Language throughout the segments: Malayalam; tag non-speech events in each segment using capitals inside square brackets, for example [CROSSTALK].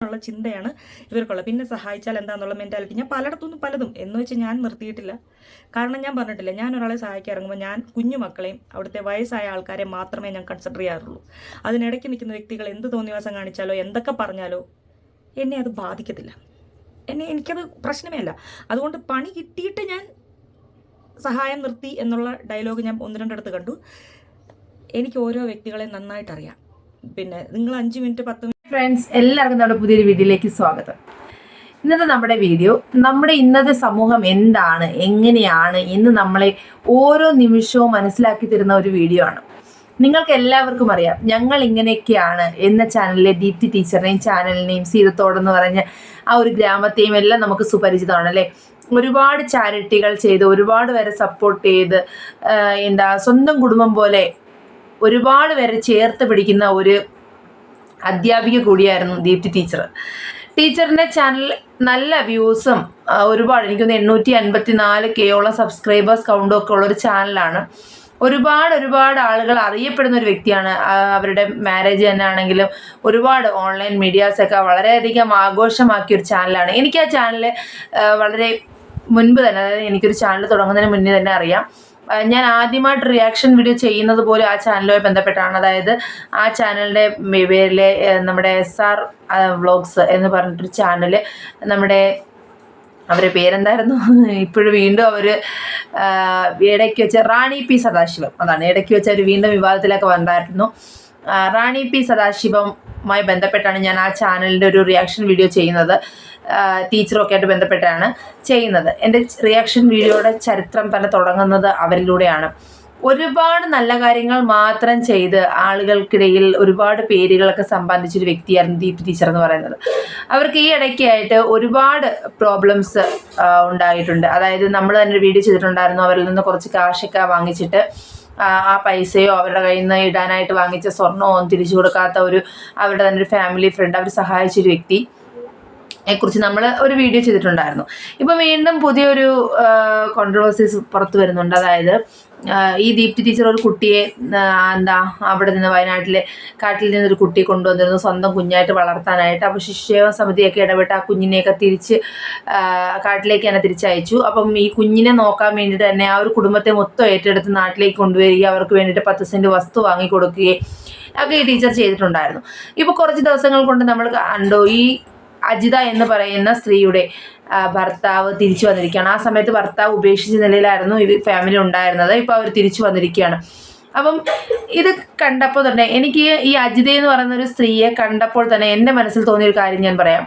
ഉള്ള ചിന്തയാണ് ഇവർക്കുള്ളത്. പിന്നെ സഹായിച്ചാൽ എന്താണെന്നുള്ള മെന്റാലിറ്റി ഞാൻ പലയിടത്തുനിന്നും പലതും. എന്ന് വെച്ച് ഞാൻ നിർത്തിയിട്ടില്ല. കാരണം ഞാൻ പറഞ്ഞിട്ടില്ല ഞാൻ ഒരാളെ സഹായിക്കാൻ ഇറങ്ങുമ്പോൾ ഞാൻ കുഞ്ഞു മക്കളെയും അവിടുത്തെ വയസ്സായ ആൾക്കാരെ മാത്രമേ ഞാൻ കൺസിഡർ ചെയ്യാറുള്ളൂ. അതിനിടയ്ക്ക് നിൽക്കുന്ന വ്യക്തികൾ എന്ത് തോന്നിവാസം കാണിച്ചാലോ എന്തൊക്കെ പറഞ്ഞാലോ എന്നെ അത് ബാധിക്കത്തില്ല. എന്നെ എനിക്കത് പ്രശ്നമേ അല്ല. അതുകൊണ്ട് പണി കിട്ടിയിട്ട് ഞാൻ സഹായം നിർത്തി എന്നുള്ള ഡയലോഗ് ഞാൻ ഒന്ന് രണ്ടിടത്ത് കണ്ടു. എനിക്ക് ഓരോ വ്യക്തികളെ നന്നായിട്ടറിയാം. പിന്നെ നിങ്ങൾ അഞ്ച് മിനിറ്റ് പത്ത് ഫ്രണ്ട്സ് എല്ലാവർക്കും നമ്മുടെ പുതിയൊരു വീഡിയോയിലേക്ക് സ്വാഗതം. ഇന്നത്തെ നമ്മുടെ വീഡിയോ നമ്മുടെ ഇന്നത്തെ സമൂഹം എന്താണ് എങ്ങനെയാണ് എന്ന് നമ്മളെ ഓരോ നിമിഷവും മനസ്സിലാക്കി തരുന്ന ഒരു വീഡിയോ ആണ്. നിങ്ങൾക്ക് എല്ലാവർക്കും അറിയാം ഞങ്ങൾ ഇങ്ങനെയൊക്കെയാണ് എന്ന ചാനലിലെ ദീപ്തി ടീച്ചറിനെയും ചാനലിനെയും സീതത്തോടെന്ന് പറഞ്ഞ ആ ഒരു ഗ്രാമത്തെയും എല്ലാം നമുക്ക് സുപരിചിതമാണ് അല്ലേ? ഒരുപാട് ചാരിറ്റികൾ ചെയ്ത് ഒരുപാട് പേരെ സപ്പോർട്ട് ചെയ്ത് എന്താ സ്വന്തം കുടുംബം പോലെ ഒരുപാട് പേരെ ചേർത്ത് പിടിക്കുന്ന ഒരു അധ്യാപിക കൂടിയായിരുന്നു ദീപ്തി ടീച്ചർ. ടീച്ചറിന്റെ ചാനൽ നല്ല വ്യൂസും ഒരുപാട് എനിക്കൊന്ന് എണ്ണൂറ്റി അൻപത്തി നാല് കെയോളം സബ്സ്ക്രൈബേഴ്സ് കൗണ്ടും ഒക്കെ ഉള്ളൊരു ചാനലാണ് ഒരുപാട് ഒരുപാട് ആളുകൾ അറിയപ്പെടുന്ന ഒരു വ്യക്തിയാണ്. അവരുടെ മാരേജ് തന്നെ ആണെങ്കിലും ഒരുപാട് ഓൺലൈൻ മീഡിയാസൊക്കെ വളരെയധികം ആഘോഷമാക്കിയ ഒരു ചാനലാണ് എനിക്ക് ആ ചാനൽ വളരെ മുൻപ് തന്നെ അതായത് എനിക്കൊരു ചാനൽ തുടങ്ങുന്നതിന് മുന്നേ തന്നെ അറിയാം. ഞാൻ ആദ്യമായിട്ട് റിയാക്ഷൻ വീഡിയോ ചെയ്യുന്നത് പോലും ആ ചാനലുമായി ബന്ധപ്പെട്ടാണ്. അതായത് ആ ചാനലിന്റെ പേരിലെ നമ്മുടെ എസ് ആർ വ്ളോഗ്സ് എന്ന് പറഞ്ഞിട്ടൊരു ചാനൽ നമ്മുടെ അവരുടെ പേരെന്തായിരുന്നു? [LAUGHS] ഇപ്പോഴും വീണ്ടും അവർ ഇടയ്ക്ക് വെച്ച റാണി പി സദാശിവം. അതാണ് ഇടയ്ക്ക് വെച്ച് അവർ വീണ്ടും വിവാദത്തിലൊക്കെ വന്നായിരുന്നു റാണി പി സദാശിവമായി ബന്ധപ്പെട്ടാണ് ഞാൻ ആ ചാനലിന്റെ ഒരു റിയാക്ഷൻ വീഡിയോ ചെയ്യുന്നത്. ടീച്ചറൊക്കെ ആയിട്ട് ബന്ധപ്പെട്ടാണ് ചെയ്യുന്നത്. എന്റെ റിയാക്ഷൻ വീഡിയോയുടെ ചരിത്രം തന്നെ തുടങ്ങുന്നത് അവരിലൂടെയാണ്. ഒരുപാട് നല്ല കാര്യങ്ങൾ മാത്രം ചെയ്ത് ആളുകൾക്കിടയിൽ ഒരുപാട് പേരുകളൊക്കെ സമ്പാദിച്ചൊരു വ്യക്തിയായിരുന്നു ദീപ് ടീച്ചർ എന്ന് പറയുന്നത്. അവർക്ക് ഈ ഇടയ്ക്കായിട്ട് ഒരുപാട് പ്രോബ്ലംസ് ഉണ്ടായിട്ടുണ്ട്. അതായത് നമ്മൾ തന്നെ വീഡിയോ ചെയ്തിട്ടുണ്ടായിരുന്നു. അവരിൽ നിന്ന് കുറച്ച് കാശൊക്കെ വാങ്ങിച്ചിട്ട് ആ പൈസയോ അവരുടെ കയ്യിൽ നിന്ന് ഇടാനായിട്ട് വാങ്ങിച്ച സ്വർണമോ തിരിച്ചു കൊടുക്കാത്ത ഒരു അവരുടെ തന്നെ ഒരു ഫാമിലി ഫ്രണ്ട് അവർ സഹായിച്ചൊരു വ്യക്തി യെക്കുറിച്ച് നമ്മൾ ഒരു വീഡിയോ ചെയ്തിട്ടുണ്ടായിരുന്നു. ഇപ്പം വീണ്ടും പുതിയൊരു കോൺട്രവേഴ്സീസ് പുറത്തു വരുന്നുണ്ട്. അതായത് ഈ ദീപ്തി ടീച്ചർ ഒരു കുട്ടിയെ എന്താ അവിടെ നിന്ന് വയനാട്ടിലെ കാട്ടിൽ നിന്നൊരു കുട്ടിയെ കൊണ്ടുവന്നിരുന്നു സ്വന്തം കുഞ്ഞായിട്ട് വളർത്താനായിട്ട്. അപ്പോൾ ശിശുക്ഷേമ സമിതിയൊക്കെ ഇടപെട്ട് ആ കുഞ്ഞിനെയൊക്കെ തിരിച്ച് കാട്ടിലേക്ക് തന്നെ തിരിച്ചയച്ചു. അപ്പം ഈ കുഞ്ഞിനെ നോക്കാൻ വേണ്ടിയിട്ട് തന്നെ ആ ഒരു കുടുംബത്തെ മൊത്തം ഏറ്റെടുത്ത് നാട്ടിലേക്ക് കൊണ്ടുവരികയും അവർക്ക് വേണ്ടിയിട്ട് പത്ത് സെന്റ് വസ്തു വാങ്ങിക്കൊടുക്കുകയും ഒക്കെ ഈ ടീച്ചർ ചെയ്തിട്ടുണ്ടായിരുന്നു. ഇപ്പോൾ കുറച്ച് ദിവസങ്ങൾ കൊണ്ട് നമ്മൾ കണ്ടു ഈ അജിത എന്ന് പറയുന്ന സ്ത്രീയുടെ ഭർത്താവ് തിരിച്ചു വന്നിരിക്കുകയാണ്. ആ സമയത്ത് ഭർത്താവ് ഉപേക്ഷിച്ച നിലയിലായിരുന്നു ഇത് ഫാമിലി ഉണ്ടായിരുന്നത്. ഇപ്പോൾ അവർ തിരിച്ചു വന്നിരിക്കുകയാണ്. അപ്പം ഇത് കണ്ടപ്പോൾ തന്നെ എനിക്ക് ഈ അജിത എന്ന് പറയുന്ന ഒരു സ്ത്രീയെ കണ്ടപ്പോൾ തന്നെ എന്റെ മനസ്സിൽ തോന്നിയ ഒരു കാര്യം ഞാൻ പറയാം.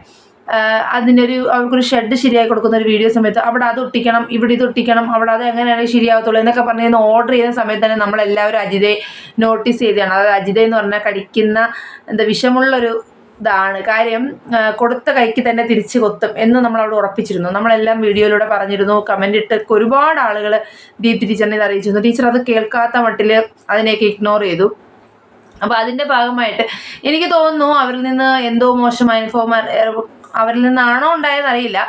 അതിനൊരു അവർക്കൊരു ഷെഡ് ശരിയായി കൊടുക്കുന്ന ഒരു വീഡിയോ സമയത്ത് അവിടെ അത് ഒട്ടിക്കണം ഇവിടെ ഇത് ഒട്ടിക്കണം അവിടെ അത് എങ്ങനെയാണ് ശരിയാവത്തുള്ളൂ എന്നൊക്കെ പറഞ്ഞ് ഓർഡർ ചെയ്യുന്ന സമയത്ത് തന്നെ നമ്മളെല്ലാവരും അജിതയെ നോട്ടീസ് ചെയ്തതാണ്. അതായത് അജിത എന്ന് പറഞ്ഞാൽ കടിക്കുന്ന എന്താ വിഷമുള്ളൊരു ഇതാണ്. കാര്യം കൊടുത്ത കൈക്ക് തന്നെ തിരിച്ച് കൊത്തും എന്ന് നമ്മൾ അവിടെ ഉറപ്പിച്ചിരുന്നു. നമ്മളെല്ലാം വീഡിയോയിലൂടെ പറഞ്ഞിരുന്നു. കമന്റ് ഇട്ട് ഒരുപാട് ആളുകൾ ദീപ്തി ടീച്ചറിനെ ഇത് അറിയിച്ചിരുന്നു. ടീച്ചർ അത് കേൾക്കാത്ത മട്ടിൽ അതിനെയൊക്കെ ഇഗ്നോർ ചെയ്തു. അപ്പോൾ അതിന്റെ ഭാഗമായിട്ട് എനിക്ക് തോന്നുന്നു അവരിൽ നിന്ന് എന്തോ മോശമായ ഫോമർ അവരിൽ നിന്നാണോ ഉണ്ടായതെന്ന് അറിയില്ല.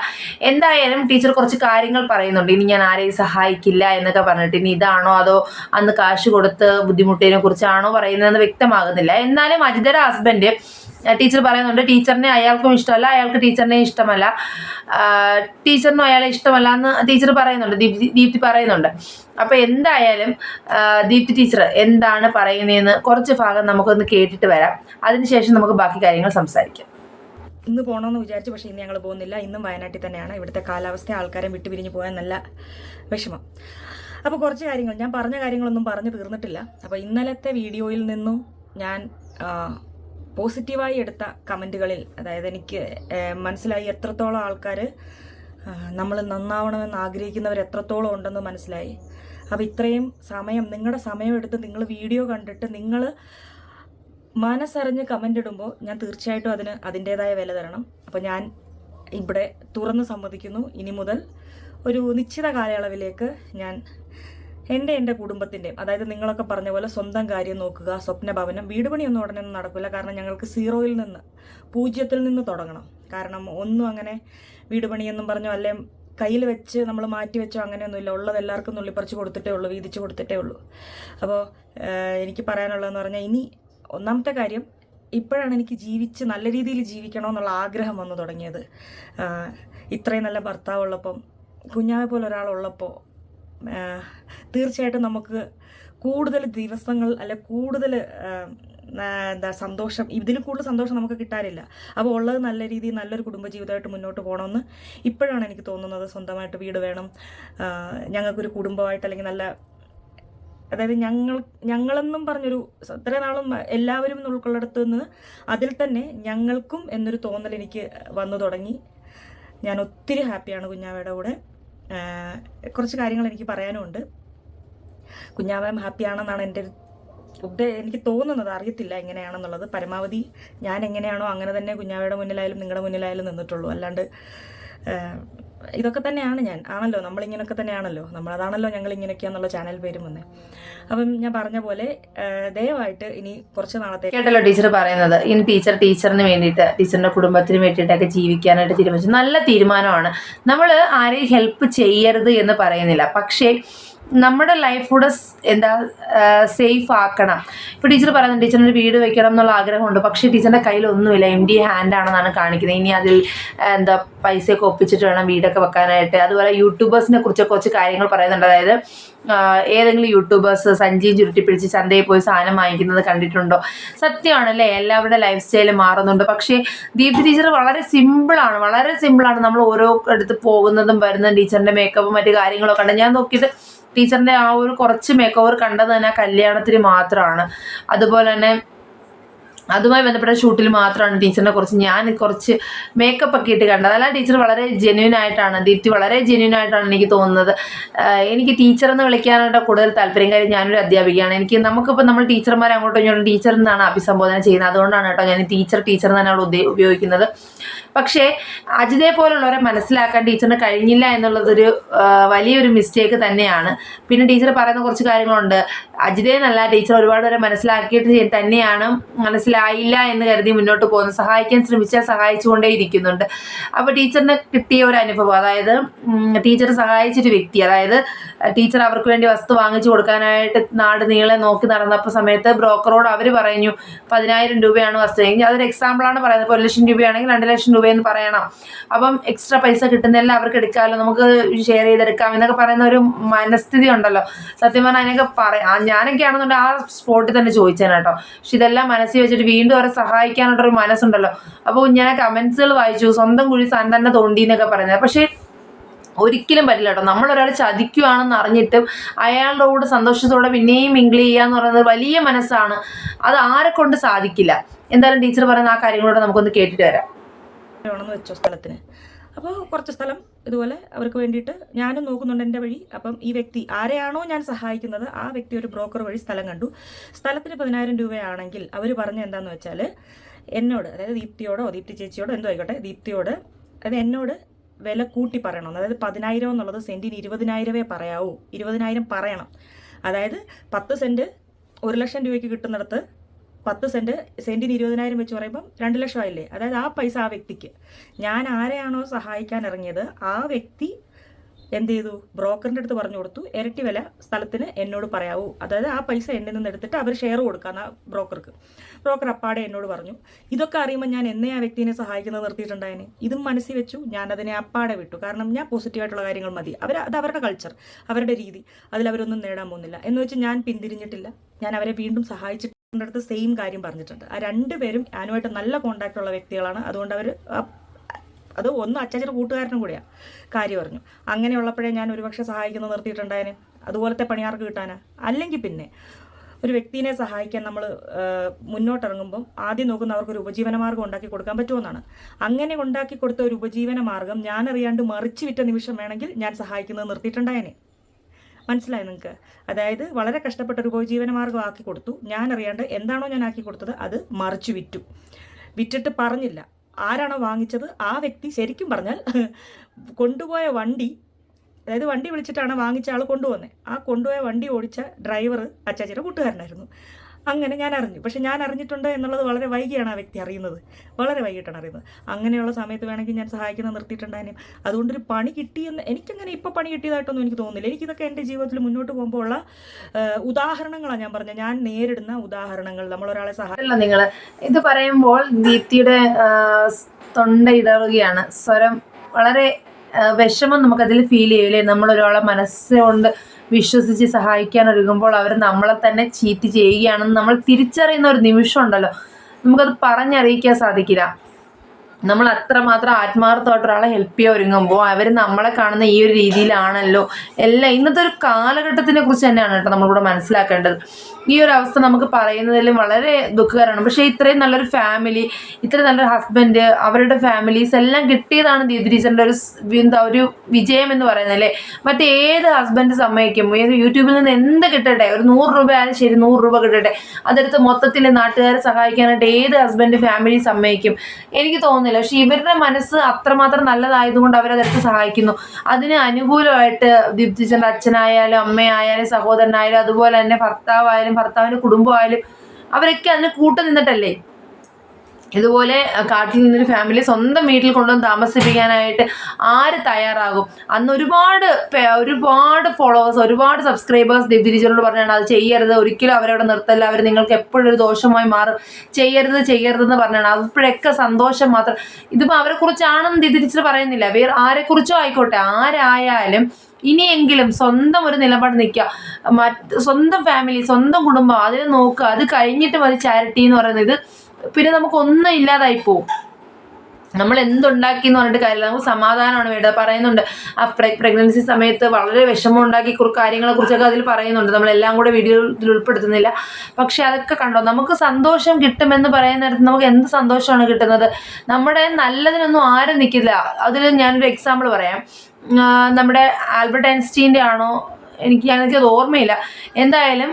എന്തായാലും ടീച്ചർ കുറച്ച് കാര്യങ്ങൾ പറയുന്നുണ്ട്. ഇനി ഞാൻ ആരെയും സഹായിക്കില്ല എന്നൊക്കെ പറഞ്ഞിട്ട് ഇനി ഇതാണോ അതോ അന്ന് കാശ് കൊടുത്ത് ബുദ്ധിമുട്ടിനെ കുറിച്ചാണോ പറയുന്നതെന്ന് വ്യക്തമാകുന്നില്ല. എന്നാലും അജിതയുടെ ഹസ്ബൻഡ് ടീച്ചർ പറയുന്നുണ്ട് ടീച്ചറിനെ അയാൾക്കും ഇഷ്ടമല്ല അയാൾക്ക് ടീച്ചറിനെ ഇഷ്ടമല്ല. ടീച്ചറിനും അയാളെ ഇഷ്ടമല്ല എന്ന് ടീച്ചർ പറയുന്നുണ്ട് ദീപ്തി ദീപ്തി പറയുന്നുണ്ട്. അപ്പോൾ എന്തായാലും ദീപ്തി ടീച്ചർ എന്താണ് പറയുന്നതെന്ന് കുറച്ച് ഭാഗം നമുക്കൊന്ന് കേട്ടിട്ട് വരാം. അതിനുശേഷം നമുക്ക് ബാക്കി കാര്യങ്ങൾ സംസാരിക്കാം. ഇന്ന് പോകണമെന്ന് വിചാരിച്ചു പക്ഷേ ഇന്ന് ഞങ്ങൾ പോകുന്നില്ല. ഇന്നും വയനാട്ടിൽ തന്നെയാണ്. ഇവിടുത്തെ കാലാവസ്ഥ ആൾക്കാരെ വിട്ടുപിരിഞ്ഞ് പോകാൻ നല്ല വിഷമം. അപ്പോൾ കുറച്ച് കാര്യങ്ങൾ. ഞാൻ പറഞ്ഞ കാര്യങ്ങളൊന്നും പറഞ്ഞു തീർന്നിട്ടില്ല. അപ്പോൾ ഇന്നലത്തെ വീഡിയോയിൽ നിന്നും ഞാൻ പോസിറ്റീവായി എടുത്ത കമന്റുകളിൽ അതായത് എനിക്ക് മനസ്സിലായി എത്രത്തോളം ആൾക്കാർ നമ്മൾ നന്നാവണമെന്ന് ആഗ്രഹിക്കുന്നവർ എത്രത്തോളം ഉണ്ടെന്ന് മനസ്സിലായി. അപ്പോൾ ഇത്രയും സമയം നിങ്ങളുടെ സമയമെടുത്ത് നിങ്ങൾ വീഡിയോ കണ്ടിട്ട് നിങ്ങൾ മനസ്സറിഞ്ഞ് കമന്റ് ഇടുമ്പോൾ ഞാൻ തീർച്ചയായിട്ടും അതിന് അതിന്റേതായ വില തരണം. അപ്പോൾ ഞാൻ ഇവിടെ തുറന്ന് സമ്മതിക്കുന്നു. ഇനി മുതൽ ഒരു നിശ്ചിത കാലയളവിലേക്ക് ഞാൻ എന്റെ എന്റെ കുടുംബത്തിന്റെയും അതായത് നിങ്ങളൊക്കെ പറഞ്ഞ പോലെ സ്വന്തം കാര്യം നോക്കുക സ്വപ്നഭവനം വീട് പണിയൊന്നും ഉടനെ ഒന്നും നടക്കില്ല. കാരണം ഞങ്ങൾക്ക് സീറോയിൽ നിന്ന് പൂജ്യത്തിൽ നിന്ന് തുടങ്ങണം. കാരണം ഒന്നും അങ്ങനെ വീട് പണിയെന്നും പറഞ്ഞോ അല്ലെ കയ്യിൽ വെച്ച് നമ്മൾ മാറ്റി വെച്ചോ അങ്ങനെയൊന്നുമില്ല. ഉള്ളത് എല്ലാവർക്കും നുള്ളിപ്പറിച്ച് കൊടുത്തിട്ടേ ഉള്ളൂ വീതിച്ച് കൊടുത്തിട്ടേ ഉള്ളൂ. അപ്പോൾ എനിക്ക് പറയാനുള്ളതെന്ന് പറഞ്ഞാൽ ഇനി ഒന്നാമത്തെ കാര്യം ഇപ്പോഴാണ് എനിക്ക് ജീവിച്ച് നല്ല രീതിയിൽ ജീവിക്കണമെന്നുള്ള ആഗ്രഹം വന്നു തുടങ്ങിയത്. ഇത്രയും നല്ല ഭർത്താവ് ഉള്ളപ്പം കുഞ്ഞാവെ പോലെ ഒരാളുള്ളപ്പോൾ തീർച്ചയായിട്ടും നമുക്ക് കൂടുതൽ ദിവസങ്ങൾ അല്ലെ കൂടുതൽ എന്താ സന്തോഷം ഇതിൽ കൂടുതൽ സന്തോഷം നമുക്ക് കിട്ടാനില്ല. അപ്പോൾ ഉള്ളത് നല്ല രീതിയിൽ നല്ലൊരു കുടുംബജീവിതമായിട്ട് മുന്നോട്ട് പോകണമെന്ന് ഇപ്പോഴാണ് എനിക്ക് തോന്നുന്നത്. സ്വന്തമായിട്ട് വീട് വേണം. ഞങ്ങൾക്കൊരു കുടുംബമായിട്ട് അല്ലെങ്കിൽ നല്ല അതായത് ഞങ്ങൾ ഞങ്ങളെന്നും പറഞ്ഞൊരു ഇത്ര നാളും എല്ലാവരും ഉൾക്കൊള്ളിടത്ത് നിന്ന് അതിൽ തന്നെ ഞങ്ങൾക്കും എന്നൊരു തോന്നൽ എനിക്ക് വന്നു തുടങ്ങി. ഞാൻ ഒത്തിരി ഹാപ്പിയാണ് കുഞ്ഞാവയുടെ കൂടെ. കുറച്ച് കാര്യങ്ങൾ എനിക്ക് പറയാനുമുണ്ട് ഹാപ്പി ഹാപ്പിയാണെന്നാണ് എന്റെ ഉദ്ദേ എനിക്ക് തോന്നുന്നത്. അറിയത്തില്ല എങ്ങനെയാണെന്നുള്ളത്. പരമാവധി ഞാൻ എങ്ങനെയാണോ അങ്ങനെ തന്നെ കുഞ്ഞാവയുടെ മുന്നിലായാലും നിങ്ങളുടെ മുന്നിലായാലും നിന്നിട്ടുള്ളൂ. അല്ലാണ്ട് ഇതൊക്കെ തന്നെയാണ് ഞാൻ. ആണല്ലോ നമ്മളിങ്ങനെയൊക്കെ തന്നെയാണല്ലോ. നമ്മളതാണല്ലോ ഞങ്ങൾ ഇങ്ങനെയൊക്കെയാണെന്നുള്ള ചാനൽ പേരും വന്നേ. അപ്പം ഞാൻ പറഞ്ഞ പോലെ ദയവായിട്ട് ഇനി കുറച്ച് നാളത്തെ കേട്ടല്ലോ ടീച്ചർ പറയുന്നത്. ഇനി ടീച്ചർ ടീച്ചറിന് വേണ്ടിയിട്ട് ടീച്ചറിന്റെ കുടുംബത്തിന് വേണ്ടിയിട്ടൊക്കെ ജീവിക്കാനായിട്ട് തീരുമാനിച്ചു. നല്ല തീരുമാനമാണ്. നമ്മൾ ആരെയും ഹെൽപ്പ് ചെയ്യരുത് എന്ന് പറയുന്നില്ല. പക്ഷേ നമ്മുടെ ലൈഫ് കൂടെ എന്താ സേഫ് ആക്കണം. ഇപ്പോൾ ടീച്ചർ പറയുന്നത് ടീച്ചറിന് വീട് വെക്കണം എന്നുള്ള ആഗ്രഹമുണ്ട്. പക്ഷേ ടീച്ചറിന്റെ കയ്യിൽ ഒന്നുമില്ല. എം ഡി ഹാൻഡ് ആണെന്നാണ് കാണിക്കുന്നത്. ഇനി അതിൽ എന്താ പൈസയൊക്കെ ഒപ്പിച്ചിട്ട് വേണം വീടൊക്കെ വെക്കാനായിട്ട്. അതുപോലെ യൂട്യൂബേഴ്സിനെ കുറിച്ചൊക്കെ കുറച്ച് കാര്യങ്ങൾ പറയുന്നുണ്ട്. അതായത് ഏതെങ്കിലും യൂട്യൂബേഴ്സ് സഞ്ജീവ് ചുരുട്ടി പിടിച്ച് ചന്തയിൽ പോയി സാധനം വാങ്ങിക്കുന്നത് കണ്ടിട്ടുണ്ടോ? സത്യമാണല്ലേ എല്ലാവരുടെ ലൈഫ് സ്റ്റൈൽ മാറുന്നുണ്ട്. പക്ഷേ ദീപ്തി ടീച്ചർ വളരെ സിമ്പിളാണ് വളരെ സിമ്പിളാണ് നമ്മൾ ഓരോ അടുത്ത് പോകുന്നതും വരുന്നതും ടീച്ചറിന്റെ മേക്കപ്പും മറ്റു കാര്യങ്ങളൊക്കെ ഉണ്ട്. ഞാൻ നോക്കിയിട്ട് ടീച്ചറിന്റെ ആ ഒരു കുറച്ച് മേക്ക് ഓവർ കണ്ടത് തന്നെ കല്യാണത്തിന് മാത്രമാണ് അതുപോലെ തന്നെ അതുമായി ബന്ധപ്പെട്ട ഷൂട്ടിൽ മാത്രമാണ് ടീച്ചറിനെ കുറച്ച് ഞാൻ കുറച്ച് മേക്കപ്പ് ഒക്കെ ഇട്ട് കണ്ടത്. അല്ല ടീച്ചർ വളരെ ജെന്യൂൻ ആയിട്ടാണ് ദീപ്തി വളരെ ജെന്യൂൻ ആയിട്ടാണ് എനിക്ക് തോന്നുന്നത്. എനിക്ക് ടീച്ചർ എന്ന് വിളിക്കാനായിട്ട് കൂടുതൽ താല്പര്യം കാര്യം ഞാനൊരു അധ്യാപികയാണ്. എനിക്ക് നമുക്കിപ്പോൾ നമ്മൾ ടീച്ചർമാരെ അങ്ങോട്ടും ഇങ്ങോട്ടും ടീച്ചർ എന്നാണ് അഭിസംബോധന ചെയ്യുന്നത്. അതുകൊണ്ടാണ് കേട്ടോ ഞാൻ ടീച്ചർ ടീച്ചർ എന്നാണ് അവിടെ ഉപയോഗിക്കുന്നത്. പക്ഷേ അജിതയെ പോലുള്ളവരെ മനസ്സിലാക്കാൻ ടീച്ചറിന് കഴിഞ്ഞില്ല എന്നുള്ളതൊരു വലിയൊരു മിസ്റ്റേക്ക് തന്നെയാണ്. പിന്നെ ടീച്ചർ പറയുന്ന കുറച്ച് കാര്യങ്ങളുണ്ട്. അജിതേ എന്നല്ല ടീച്ചർ ഒരുപാട് വരെ മനസ്സിലാക്കിയിട്ട് തന്നെയാണ് മനസ്സിലായില്ല എന്ന് കരുതി മുന്നോട്ട് പോകുന്നത്. സഹായിക്കാൻ ശ്രമിച്ചാൽ സഹായിച്ചുകൊണ്ടേ ഇരിക്കുന്നുണ്ട് അപ്പോൾ ടീച്ചറിന് കിട്ടിയ ഒരു അനുഭവം അതായത് ടീച്ചർ സഹായിച്ചൊരു വ്യക്തി അതായത് ടീച്ചർ അവർക്ക് വേണ്ടി വസ്തു വാങ്ങിച്ചു കൊടുക്കാനായിട്ട് നാട് നീളെ നോക്കി നടന്നപ്പോൾ സമയത്ത് ബ്രോക്കറോട് അവർ പറഞ്ഞു പതിനായിരം രൂപയാണ് വസ്തു. അതൊരു എക്സാമ്പിളാണ് പറയുന്നത്. ഇപ്പോൾ ഒരു ലക്ഷം രൂപയാണെങ്കിൽ രണ്ട് ലക്ഷം രൂപയെന്ന് പറയണം. അപ്പം എക്സ്ട്രാ പൈസ കിട്ടുന്നതെല്ലാം അവർക്ക് എടുക്കാമല്ലോ. നമുക്ക് ഷെയർ ചെയ്തെടുക്കാം എന്നൊക്കെ പറയുന്ന ഒരു മനസ്ഥിതി ഉണ്ടല്ലോ. സത്യം പറഞ്ഞാൽ അതിനൊക്കെ പറയാം ഞാനൊക്കെ ആണെന്നുണ്ടെങ്കിൽ ആ സ്പോട്ടിൽ തന്നെ ചോദിച്ചേനെ കേട്ടോ. പക്ഷെ ഇതെല്ലാം മനസ്സിൽ വെച്ചിട്ട് വീണ്ടും അവരെ സഹായിക്കാനുള്ളൊരു മനസ്സുണ്ടല്ലോ. അപ്പോൾ ഞാൻ കമൻസുകൾ വായിച്ചു. സ്വന്തം കുഴി സാൻ തന്നെ തോണ്ടി എന്നൊക്കെ പറയുന്നത്. പക്ഷേ ഒരിക്കലും പറ്റില്ല കേട്ടോ. നമ്മളൊരാൾ ചതിക്കുകയാണെന്ന് അറിഞ്ഞിട്ടും അയാളുടെ കൂടെ സന്തോഷത്തോടെ പിന്നെയും മിങ്കിൾ ചെയ്യുക എന്ന് പറയുന്നത് വലിയ മനസ്സാണ്. അത് ആരെക്കൊണ്ട് കൊണ്ട് സാധിക്കില്ല. എന്തായാലും ടീച്ചർ പറയുന്ന ആ കാര്യങ്ങളോട് നമുക്കൊന്ന് കേട്ടിട്ട് വരാം. വേണമെന്ന് വെച്ചോ സ്ഥലത്തിന്. അപ്പോൾ കുറച്ച് സ്ഥലം ഇതുപോലെ അവർക്ക് വേണ്ടിയിട്ട് ഞാനും നോക്കുന്നുണ്ട് എന്റെ വഴി. അപ്പം ഈ വ്യക്തി ആരെയാണോ ഞാൻ സഹായിക്കുന്നത് ആ വ്യക്തി ഒരു ബ്രോക്കർ വഴി സ്ഥലം കണ്ടു. സ്ഥലത്തിന് പതിനായിരം രൂപയാണെങ്കിൽ അവർ പറഞ്ഞ എന്താണെന്ന് വെച്ചാൽ എന്നോട് അതായത് ദീപ്തിയോടോ ദീപ്തി ചേച്ചിയോടോ എന്തോ ആയിക്കോട്ടെ ദീപ്തിയോട് അതായത് എന്നോട് വില കൂട്ടി പറയണം. അതായത് പതിനായിരം എന്നുള്ളത് സെന്റിന് ഇരുപതിനായിരമേ പറയാവൂ. ഇരുപതിനായിരം പറയണം. അതായത് പത്ത് സെന്റ് ഒരു ലക്ഷം രൂപയ്ക്ക് കിട്ടുന്നിടത്ത് പത്ത് സെന്റ് സെന്റിന് ഇരുപതിനായിരം വെച്ച് പറയുമ്പം രണ്ട് ലക്ഷം ആയില്ലേ? അതായത് ആ പൈസ ആ വ്യക്തിക്ക്. ഞാൻ ആരെയാണോ സഹായിക്കാൻ ഇറങ്ങിയത്? ആ വ്യക്തി എന്ത് ചെയ്തു? ബ്രോക്കറിന്റെ അടുത്ത് പറഞ്ഞു കൊടുത്തു ഇരട്ടി വില സ്ഥലത്തിന് എന്നോട് പറയാവൂ. അതായത് ആ പൈസ എന്നിൽ നിന്ന് എടുത്തിട്ട് അവർ ഷെയർ കൊടുക്കാം ആ ബ്രോക്കർക്ക്. ബ്രോക്കർ അപ്പാടെ എന്നോട് പറഞ്ഞു ഇതൊക്കെ അറിയുമ്പോൾ ഞാൻ എന്നെ ആ വ്യക്തിനെ സഹായിക്കുന്നത് നിർത്തിയിട്ടുണ്ടായനെ? ഇതും മനസ്സിൽ വെച്ചു ഞാൻ അതിനെ അപ്പാടെ വിട്ടു. കാരണം ഞാൻ പോസിറ്റീവായിട്ടുള്ള കാര്യങ്ങൾ മതി. അവർ അത് അവരുടെ കൾച്ചർ അവരുടെ രീതി. അതിൽ അവരൊന്നും നേടാൻ പോകുന്നില്ല. എന്ന് വെച്ച് ഞാൻ പിന്തിരിഞ്ഞിട്ടില്ല. ഞാൻ അവരെ വീണ്ടും സഹായിച്ചിട്ട് എന്റെ അടുത്ത് സെയിം കാര്യം പറഞ്ഞിട്ടുണ്ട്. ആ രണ്ടുപേരും ആനുമായിട്ട് നല്ല കോണ്ടാക്ട് ഉള്ള വ്യക്തികളാണ്. അതുകൊണ്ട് അവർ അത് ഒന്ന് അച്ചാച്ചന്റെ കൂട്ടുകാരനും കൂടിയാണ് കാര്യം പറഞ്ഞു അങ്ങനെയുള്ളപ്പോഴേ ഞാൻ ഒരുപക്ഷെ സഹായിക്കുന്നത് നിർത്തിയിട്ടുണ്ടായേനെ. അതുപോലത്തെ പണിയാർക്ക് കിട്ടാനാ? അല്ലെങ്കിൽ പിന്നെ ഒരു വ്യക്തിനെ സഹായിക്കാൻ നമ്മൾ മുന്നോട്ടിറങ്ങുമ്പം ആദ്യം നോക്കുന്ന അവർക്ക് ഒരു ഉപജീവന മാർഗം ഉണ്ടാക്കി കൊടുക്കാൻ പറ്റുമെന്നാണ് അങ്ങനെ ഉണ്ടാക്കി കൊടുത്ത ഒരു ഉപജീവന മാർഗം ഞാനറിയാണ്ട് മറിച്ച് വിറ്റ നിമിഷം വേണമെങ്കിൽ ഞാൻ സഹായിക്കുന്നത് നിർത്തിയിട്ടുണ്ടായേനെ. മനസ്സിലായി നിങ്ങൾക്ക്? അതായത് വളരെ കഷ്ടപ്പെട്ട ഒരു ഉപജീവന ആക്കി കൊടുത്തു. ഞാൻ അറിയാണ്ട് എന്താണോ ഞാൻ ആക്കി കൊടുത്തത് അത് മറിച്ചു വിറ്റു. വിറ്റിട്ട് പറഞ്ഞില്ല. ആരാണോ വാങ്ങിച്ചത്? ആ വ്യക്തി ശരിക്കും പറഞ്ഞാൽ കൊണ്ടുപോയ വണ്ടി അതായത് വണ്ടി വിളിച്ചിട്ടാണ് വാങ്ങിച്ച ആൾ കൊണ്ടുവന്നത് ആ കൊണ്ടുപോയ വണ്ടി ഓടിച്ച ഡ്രൈവർ അച്ചാച്ചിയുടെ കൂട്ടുകാരനായിരുന്നു. അങ്ങനെ ഞാൻ അറിഞ്ഞു. പക്ഷെ ഞാൻ അറിഞ്ഞിട്ടുണ്ട് എന്നുള്ളത് വളരെ വൈകിയാണ് ആ വ്യക്തി അറിയുന്നത്. വളരെ വൈകിട്ടാണ് അറിയുന്നത്. അങ്ങനെയുള്ള സമയത്ത് വേണമെങ്കിൽ ഞാൻ സഹായിക്കുന്നത് നിർത്തിയിട്ടുണ്ടായിരുന്നു അതുകൊണ്ടൊരു പണി കിട്ടിയെന്ന് എനിക്കങ്ങനെ ഇപ്പോൾ പണി കിട്ടിയതായിട്ടൊന്നും എനിക്ക് തോന്നുന്നില്ല. എനിക്കിതൊക്കെ എന്റെ ജീവിതത്തിൽ മുന്നോട്ട് പോകുമ്പോൾ ഉള്ള ഉദാഹരണങ്ങളാണ് ഞാൻ പറഞ്ഞത്. ഞാൻ നേരിടുന്ന ഉദാഹരണങ്ങൾ നമ്മളൊരാളെ സഹായിക്കില്ല നിങ്ങൾ ഇത് പറയുമ്പോൾ ദീപ്തിയുടെ തൊണ്ട ഇടറുകയാണ് സ്വരം വളരെ വിഷമം നമുക്കതിൽ ഫീൽ ചെയ്യൂലേ? നമ്മൾ ഒരാളെ മനസ്സുകൊണ്ട് വിശ്വസിച്ച് സഹായിക്കാൻ ഒരുങ്ങുമ്പോൾ അവർ നമ്മളെ തന്നെ ചീറ്റ് ചെയ്യുകയാണെന്ന് നമ്മൾ തിരിച്ചറിയുന്ന ഒരു നിമിഷം ഉണ്ടല്ലോ. നമുക്കത് പറഞ്ഞറിയിക്കാൻ സാധിക്കില്ല. നമ്മൾ അത്രമാത്രം ആത്മാർത്ഥമായിട്ട് ഒരാളെ ഹെൽപ്പ് ചെയ്യാൻ ഒരുങ്ങുമ്പോൾ അവർ നമ്മളെ കാണുന്ന ഈ ഒരു രീതിയിലാണല്ലോ. എല്ലാം ഇന്നത്തെ ഒരു കാലഘട്ടത്തിനെ കുറിച്ച് തന്നെയാണ് കേട്ടോ നമ്മളിവിടെ മനസ്സിലാക്കേണ്ടത്. ഈ ഒരു അവസ്ഥ നമുക്ക് പറയുന്നതിലും വളരെ ദുഃഖകരമാണ്. പക്ഷേ ഇത്രയും നല്ലൊരു ഫാമിലി ഇത്രയും നല്ലൊരു ഹസ്ബൻഡ് അവരുടെ ഫാമിലീസ് എല്ലാം കിട്ടിയതാണ് ദീപ് ടീച്ചറിന്റെ ഒരു എന്താ ഒരു വിജയം എന്ന് പറയുന്നത് അല്ലേ? മറ്റേത് ഹസ്ബൻഡ് സമ്മതിക്കും ഏത് യൂട്യൂബിൽ നിന്ന് എന്ത് കിട്ടട്ടെ? ഒരു നൂറ് രൂപ ആയാലും ശരി നൂറ് രൂപ കിട്ടട്ടെ. അതെടുത്ത് മൊത്തത്തിൽ നാട്ടുകാരെ സഹായിക്കാനായിട്ട് ഏത് ഹസ്ബൻഡ് ഫാമിലി സമ്മതിക്കും? എനിക്ക് തോന്നുന്നില്ല. പക്ഷെ ഇവരുടെ മനസ്സ് അത്രമാത്രം നല്ലതായതുകൊണ്ട് അവരതെടുത്ത് സഹായിക്കുന്നു. അതിന് അനുകൂലമായിട്ട് ദീപ് ടീച്ചറിന്റെ അച്ഛനായാലും അമ്മയായാലും സഹോദരനായാലും അതുപോലെ തന്നെ ഭർത്താവായാലും ഭർത്താവിന്റെ കുടുംബമായാലും അവരൊക്കെ അതിന് കൂട്ടു നിന്നിട്ടല്ലേ? ഇതുപോലെ കാട്ടിൽ നിന്നൊരു ഫാമിലി സ്വന്തം വീട്ടിൽ കൊണ്ടുവന്ന് താമസിപ്പിക്കാനായിട്ട് ആര് തയ്യാറാകും? അന്ന് ഒരുപാട് ഒരുപാട് ഫോളോവേഴ്സ് ഒരുപാട് സബ്സ്ക്രൈബേഴ്സ് ദിവിരിച്ചോട് പറഞ്ഞാണ് അത് ചെയ്യരുത് ഒരിക്കലും അവരവിടെ നിർത്തല്ല അവർ നിങ്ങൾക്ക് എപ്പോഴും ഒരു ദോഷമായി മാറും. ചെയ്യരുത് ചെയ്യരുതെന്ന് പറഞ്ഞാണ്. അപ്പോഴൊക്കെ സന്തോഷം മാത്രം. ഇതിപ്പോൾ അവരെക്കുറിച്ചാണെന്ന് ദിവ്യജിച്ചിട്ട് പറയുന്നില്ല. വേറെ ആരെക്കുറിച്ചോ ആയിക്കോട്ടെ. ആരായാലും ഇനിയെങ്കിലും സ്വന്തം ഒരു നിലപാട് നിൽക്കുക. മറ്റ് സ്വന്തം ഫാമിലി സ്വന്തം കുടുംബം അതിനെ നോക്കുക. അത് കഴിഞ്ഞിട്ട് മതി ചാരിറ്റി എന്ന് പറയുന്നത്. പിന്നെ നമുക്കൊന്നും ഇല്ലാതായി പോവും. നമ്മൾ എന്തുണ്ടാക്കി എന്ന് പറഞ്ഞിട്ട് കാര്യമില്ല. നമുക്ക് സമാധാനമാണ് വേണ്ടത്. പറയുന്നുണ്ട് ആ പ്രഗ്നൻസി സമയത്ത് വളരെ വിഷമം ഉണ്ടാക്കി കുറച്ച് കാര്യങ്ങളെ കുറിച്ചൊക്കെ അതിൽ പറയുന്നുണ്ട്. നമ്മളെല്ലാം കൂടെ വീഡിയോയിൽ ഉൾപ്പെടുത്തുന്നില്ല. പക്ഷെ അതൊക്കെ കണ്ടോ? നമുക്ക് സന്തോഷം കിട്ടുമെന്ന് പറയുന്ന നേരത്ത് നമുക്ക് എന്ത് സന്തോഷമാണ് കിട്ടുന്നത്? നമ്മുടെ നല്ലതിനൊന്നും ആരും നിൽക്കില്ല. അതിൽ ഞാനൊരു എക്സാമ്പിൾ പറയാം. നമ്മുടെ ആൽബർട്ട് ഐൻസ്റ്റീന്റെ ആണോ എനിക്ക് എനിക്കത് ഓർമ്മയില്ല. എന്തായാലും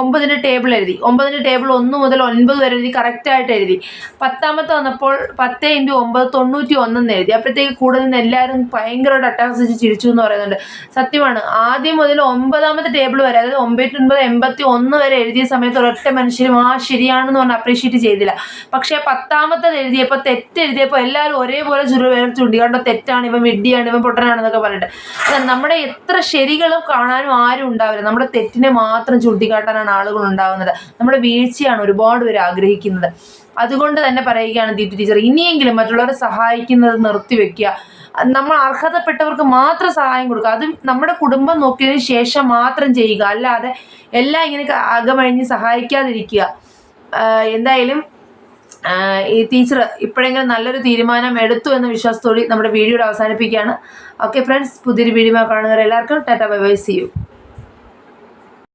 ഒമ്പതിന്റെ ടേബിൾ എഴുതി. ഒമ്പതിന്റെ ടേബിൾ ഒന്ന് മുതൽ ഒൻപത് വരെ എഴുതി കറക്റ്റായിട്ട് എഴുതി. പത്താമത്തെ വന്നപ്പോൾ പത്ത് ഇന്റു ഒമ്പത് തൊണ്ണൂറ്റി ഒന്നെന്ന് എഴുതി. അപ്പോഴത്തേക്ക് കൂടുതൽ നിന്ന് എല്ലാവരും ഭയങ്കരമായിട്ട് അട്ടഹസിച്ച് ചിരിച്ചു എന്ന് പറയുന്നുണ്ട്. സത്യമാണ്. ആദ്യം മുതൽ ഒമ്പതാമത്തെ ടേബിൾ വരെ അതായത് ഒമ്പത്തി ഒൻപത് എൺപത്തി ഒന്ന് വരെ എഴുതിയ സമയത്ത് ഒരൊറ്റ മനുഷ്യരും ആ ശരിയാണെന്ന് പറഞ്ഞ് അപ്രീഷിയേറ്റ് ചെയ്തില്ല. പക്ഷേ പത്താമത്തത് എഴുതിയപ്പോൾ തെറ്റ് എഴുതിയപ്പോൾ എല്ലാവരും ഒരേപോലെ ചുരു വേർ ചൂണ്ടി. കണ്ടോ തെറ്റാണ് ഇവൻ വിഡ്ഡിയാണ് ഇവൻ പൊട്ടനാണെന്നൊക്കെ പറഞ്ഞിട്ട്. നമ്മുടെ എത്ര ശരികളും കാണാനും ആരും ഉണ്ടാവില്ല. നമ്മുടെ തെറ്റിനെ മാത്രം ചൂണ്ടിക്കാട്ടാനാണ് ആളുകൾ ഉണ്ടാവുന്നത്. നമ്മുടെ വീഴ്ചയാണ് ഒരുപാട് പേര് ആഗ്രഹിക്കുന്നത്. അതുകൊണ്ട് തന്നെ പറയുകയാണ് ദീപ്തി ടീച്ചർ ഇനിയെങ്കിലും മറ്റുള്ളവരെ സഹായിക്കുന്നത് നിർത്തിവെക്കുക. നമ്മൾ അർഹതപ്പെട്ടവർക്ക് മാത്രം സഹായം കൊടുക്കുക. അതും നമ്മുടെ കുടുംബം നോക്കിയതിന് ശേഷം മാത്രം ചെയ്യുക. അല്ലാതെ എല്ലാം ഇങ്ങനെ അകമഴിഞ്ഞ് സഹായിക്കാതിരിക്കുക. എന്തായാലും ഈ ടീച്ചർ ഇപ്പോഴെങ്കിലും നല്ലൊരു തീരുമാനം എടുത്തു എന്ന വിശ്വാസത്തോടെ നമ്മുടെ വീഡിയോ അവസാനിപ്പിക്കുകയാണ്. ഓക്കെ ഫ്രണ്ട്സ് പുതിയൊരു വീഡിയോ കാണുന്നവർ എല്ലാവർക്കും tata bye bye see you